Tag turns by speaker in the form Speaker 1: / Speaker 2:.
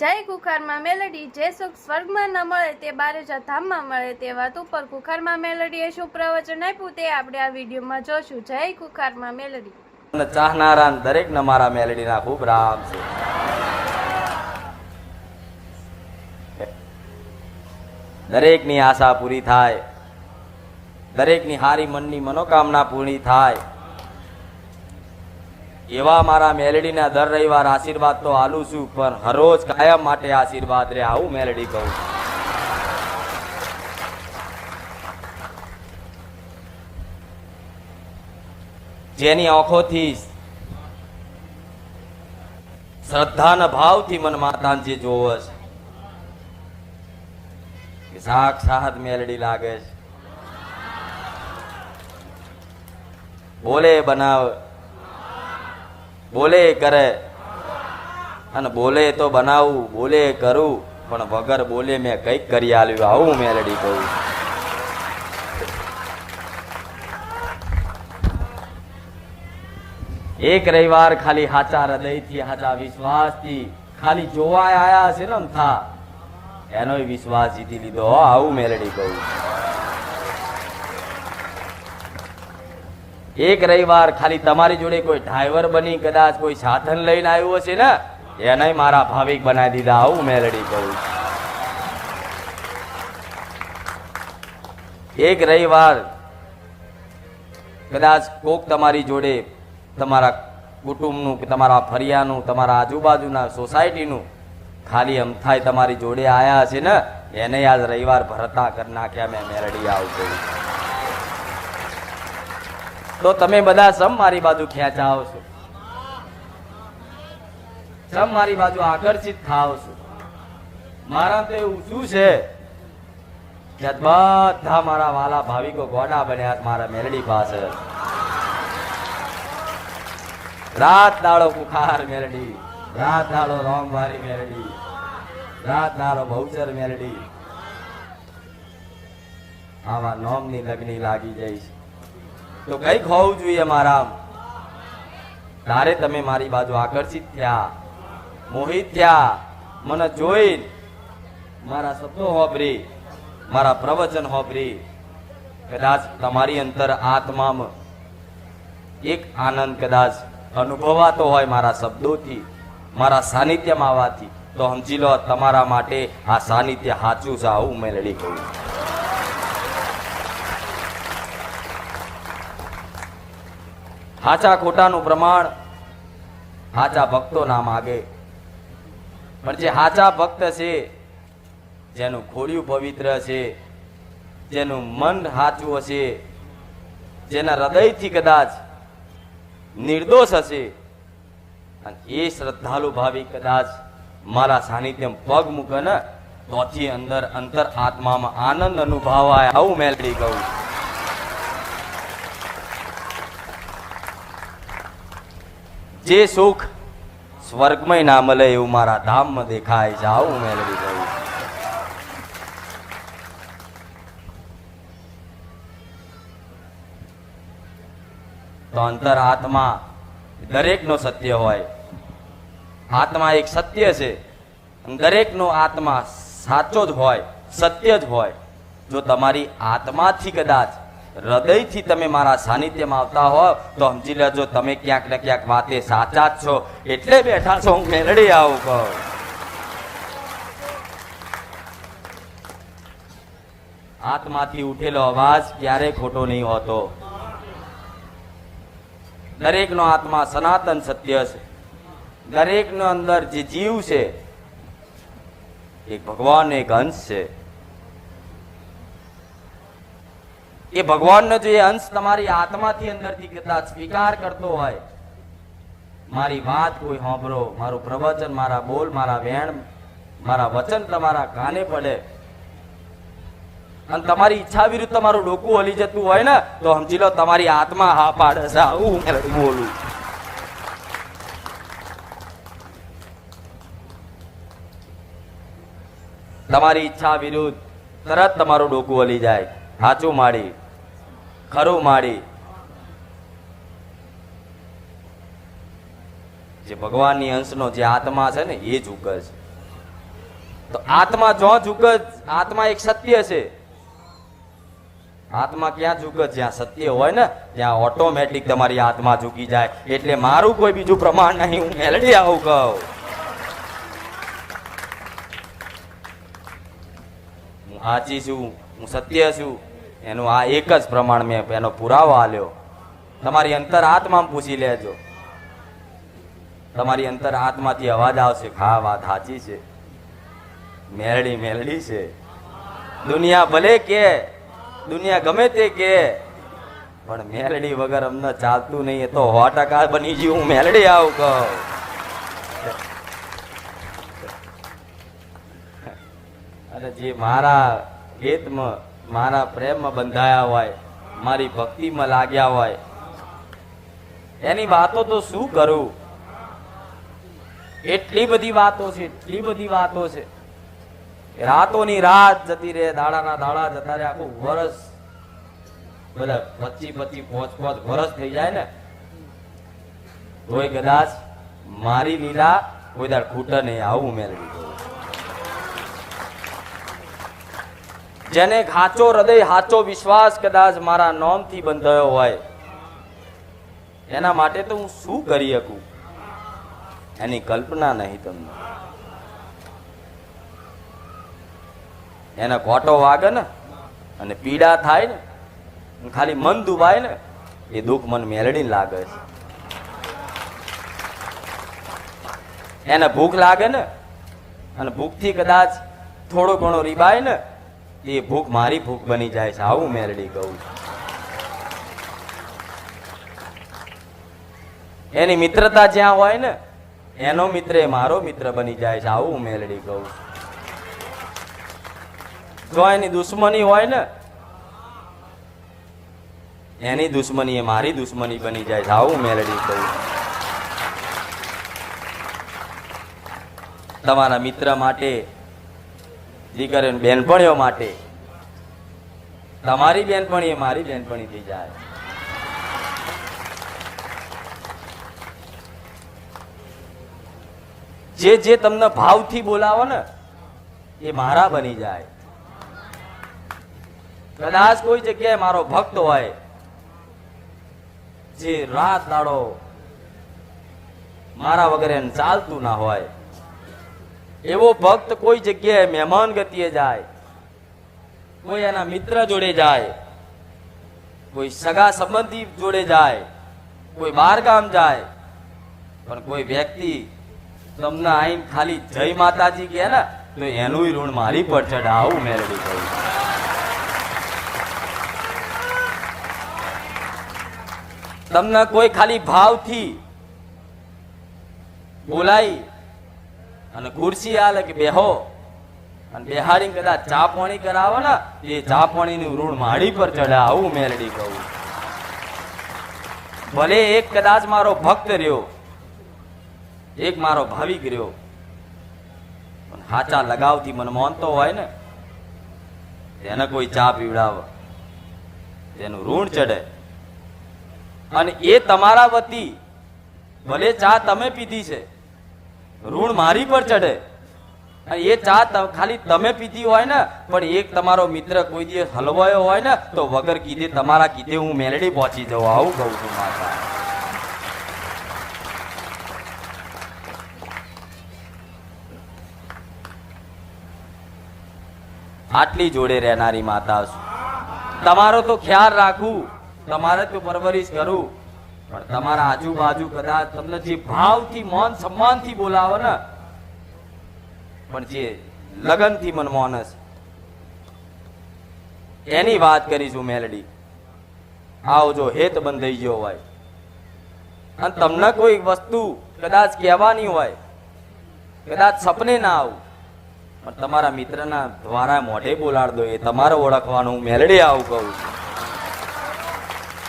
Speaker 1: જય કુખારમાં મેલડી, જે સુખ સ્વર્ગમાં ન મળે તે બારેજા ધામમાં મળે તે વાત ઉપર કુખારમાં મેલડીએ શું પ્રવચન આપ્યું તે આપણે આ વિડીયોમાં જોશું. જય કુખારમાં મેલડી.
Speaker 2: ચાહનારા દરેક ને મારા મેલડીના ખૂબ રામ છે. દરેકની આશા પૂરી થાય. દરેકની હારી મનની મનોકામના પૂરી થાય. એવા મારા મેલડીના દર રવિવાર આશીર્વાદ તો આલું છું, પણ હરોજ કાયમ માટે આશીર્વાદ રે, આવું મેલડી કહું જેની આંખોથી શ્રદ્ધાના ભાવથી મન માતાજી જોવે છે. સાક્ષાત મેલડી લાગે છે. બોલે બનાવ બોલે કરે. અને બોલે તો બનાવું, બોલે કરું, પણ વગર બોલે મેં કંઈક કરી આલ્યું. આવું મેલડી કહું. એક રવિવાર ખાલી હાચા હૃદયથી હાચા વિશ્વાસથી ખાલી જોવા આયા છે ને થા એનો વિશ્વાસ જીતી લીધો. આવું મેલડી કહું. એક રવિવાર ખાલી તમારી જોડે કોઈ ડ્રાઈવર બની, કદાચ કોઈ સાધન લઈને આવ્યો હશે ને એને મારા ભાવિક બનાવી દીધા. આવું મેલડી કહું એક રવિવાર કદાચ કોક તમારી જોડે તમારા કુટુંબનું કે તમારા ફરિયાનું, તમારા આજુબાજુના સોસાયટીનું ખાલી અમથાય તમારી જોડે આયા છે ને, એને આજ રવિવાર ભરતા કરી નાખ્યા મેં મેરડી આવું કહ્યું તો તમે બધા સમ મારી બાજુ ખેંચાવ છો. સમ મારી બાજુ આકર્ષિત થાવ છો. મારા તો એવું શું છે કે બધા મારા વાલા ભાવિકો ગોડા બન્યા મારા મેરડી પાસે. રાત દાડો કુખાર મેરડી રાત દાડો રોંગવારી મેરડી રાત દાડો બહુચર મેરડી આવા નોમની લગ્ની લાગી જઈશ તો કંઈક હોવું જોઈએ મારા તારે તમે મારી બાજુ આકર્ષિત થયા, મોહિત થયા, મને જોઈ મારા શબ્દો હોબરી મારા પ્રવચન હોબરી કદાચ તમારી અંતર આત્મામાં એક આનંદ કદાચ અનુભવાતો હોય મારા શબ્દોથી, મારા સાનિધ્યમાં આવવાથી, તો સમજી લો તમારા માટે આ સાનિધ્ય સાચું છે, આવું મેં લડી કહું સાચા ખોટાનું પ્રમાણ હાચા ભક્તો ના માગે. પણ જે હાચા ભક્ત છે, જેનું ખોડિયું પવિત્ર છે, જેનું મન હાચું હશે, જેના હૃદયથી કદાચ નિર્દોષ હશે, અને એ શ્રદ્ધાળુ ભાવી કદાચ મારા સાનિધ્યમ પગ મૂકે ને તોથી અંદર અંતર આત્મામાં આનંદ અનુભવાય. આવું મેલડી કહું જે સુખ સ્વર્ગમય ના મળે એવું મારા ધામમાં દેખાય છે. આવું મેલડી કહું તો અંતર આત્મા દરેકનો સત્ય હોય. આત્મા એક સત્ય છે. દરેકનો આત્મા સાચો જ હોય, સત્ય જ હોય. જો તમારી આત્માથી કદાચ હૃદયથી તમે મારા સાનિધ્યમાં આવતા હો, તો સમજી લેજો તમે ક્યાંક ને ક્યાંક વાતે સાચા જ છો. એટલે બેઠા છો, હું મેળડી આવું કહું આત્માથી ઉઠેલો અવાજ ક્યારે ખોટો નહીં હોતો. દરેકનો આત્મા સનાતન સત્ય છે. દરેકનો અંદર જે જીવ છે એક ભગવાન એક અંશ છે. એ ભગવાનનો જો અંશ તમારી આત્માથી અંદરથી કેટલા સ્વીકાર કરતો હોય, મારી વાત કોઈ સાંભળો, મારું પ્રવચન, મારા બોલ, મારા વેણ, મારા વચન તમારા કાને પડે? અને તમારી ઈચ્છા વિરુદ્ધ તમારું ડોકું હલી જતું હોય ને, તો સમજી લો તમારી આત્મા હા પાડે છે, આવું બોલું. તમારી ઈચ્છા વિરુદ્ધ તરત તમારું ડોકું હલી જાય સાચું માડી. ખરું મારી. જે ભગવાનની અંશનો જે આત્મા છે ને, એ જ ઉગજ. તો આત્મા જો ઝુક આત્મા એક સત્ય છે. આત્મા ક્યાં ઝુક જ્યાં સત્ય હોય ને, ત્યાં ઓટોમેટિક તમારી આત્મા ઝૂકી જાય. એટલે મારું કોઈ બીજું પ્રમાણ નહીં, હું મેલડી આવું કહું. હું સાચી છું, હું સત્ય છું. એનું આ એક જ પ્રમાણ મેં એનો પુરાવો આલ્યો. તમારી અંતર આત્મામાં પૂછી લેજો. તમારી અંતર આત્માથી અવાજ આવશે હા, વાત સાચી છે. મેરડી મેલડી છે. દુનિયા ભલે કે, દુનિયા ગમે તે કે, પણ મેલડી વગર અમને ચાલતું નહીં. એ તો સો ટકા બની ગયું. હું મેલડી આવું કહું. અને જે મારા હેતમાં મારા પ્રેમમાં બંધાયા હોય, મારી ભક્તિમાં લાગ્યા હોય. એની વાતો તો શું કરું? એટલી બધી વાતો છે, એટલી બધી વાતો છે. રાતોની રાત જતી રહે, દાડાના દાડા જતા રહે, આખું વરસ બધા પચી પચી પોચ પોચ વરસ થઈ જાય ને. તોય કદાચ મારી લીલા કોઈ દાડ ખૂટે નહીં, આવું મેળવી જેને ઘાચો હૃદય, હાચો વિશ્વાસ કદાચ મારા નોમથી બંધાયો હોય. એના માટે તો હું શું કરી શકું? એની કલ્પના નહીં તમને. એને કોટો વાગે ને અને પીડા થાય ને ખાલી મન દુભાય ને, એ દુઃખ મન મેલડીને લાગે છે. એને ભૂખ લાગે ને, અને ભૂખથી કદાચ થોડો ઘણો રીબાય ને એ ભૂખ મારી ભૂખ બની જાય છે. આવું મેલડી કહું એની મિત્રતા જ્યાં હોય ને, એનો મિત્ર એ મારો મિત્ર બની જાય છે. આવું મેલડી કહું જો એની દુશ્મની હોય ને, એની દુશ્મની એ મારી દુશ્મની બની જાય છે. આવું મેલડી કહું તમારા મિત્ર માટે દીકરીઓ અને બેનપણીઓ માટે. તમારી બેનપણી એ મારી બેનપણી થઈ જાય. જે જે તમને ભાવથી બોલાવો ને, એ મારા બની જાય. કદાચ કોઈ જગ્યાએ મારો ભક્ત હોય, જે રાત દાડો મારા વગર ચાલતું ના હોય એવો ભક્ત કોઈ જગ્યાએ મહેમાન ગતિએ જાય, કોઈ એના મિત્ર જોડે જાય, કોઈ સગા સંબંધી જોડે જાય, કોઈ બાર ગામ જાય, પણ કોઈ વ્યક્તિ તમને આઈને ખાલી જય માતાજી કહે ને, તો એનું ઋણ મારી પર ચઢાવું મેળવી ગયું તમને કોઈ ખાલી ભાવથી બોલાઈ અને ખુરશી આલે કે બેહો. અને બેહાડી કદાચ ચા પાણી કરાવો ને, એ ચા પાણીનું ઋણ માળી પર ચડે, આવું મેલડી કહું. ભલે એક કદાચ મારો ભક્ત રહ્યો, એક મારો ભાવિક રહ્યો, પણ હાચા લગાવથી મને માનતો હોય ને, તેને કોઈ ચા પીવડાવે. તેનું ઋણ ચડે. અને એ તમારા વતી ભલે ચા તમે પીધી છે ઋણ મારી પર ચડે. એ ચા ખાલી તમે પીધી હોય ને, પણ એક તમારો મિત્ર કોઈ દિવસ હલવાયો હોય ને, તો વગર કીધે તમારા કીધે હું મેલડી પહોંચી જાઉં. આવું કહું છું માતા. આટલી જોડે રહેનારી માતા તમારો તો ખ્યાલ રાખું. તમારે તો પરવરિશ કરું. પણ તમારા આજુબાજુ કદાચ તમને જે ભાવથી, મન સન્માનથી બોલાવો ને, પણ જે લગનથી મન માનસ એની વાત કરીશું મેલડી. આવજો હેત બંધાઈ ગયો હોય. અને તમને કોઈ વસ્તુ કદાચ કહેવાની હોય, કદાચ સપને ના આવું, પણ તમારા મિત્રના દ્વારા મોઢે બોલાડ દો, એ તમારે ઓળખવાનું. મેલડી આવું કહું છું.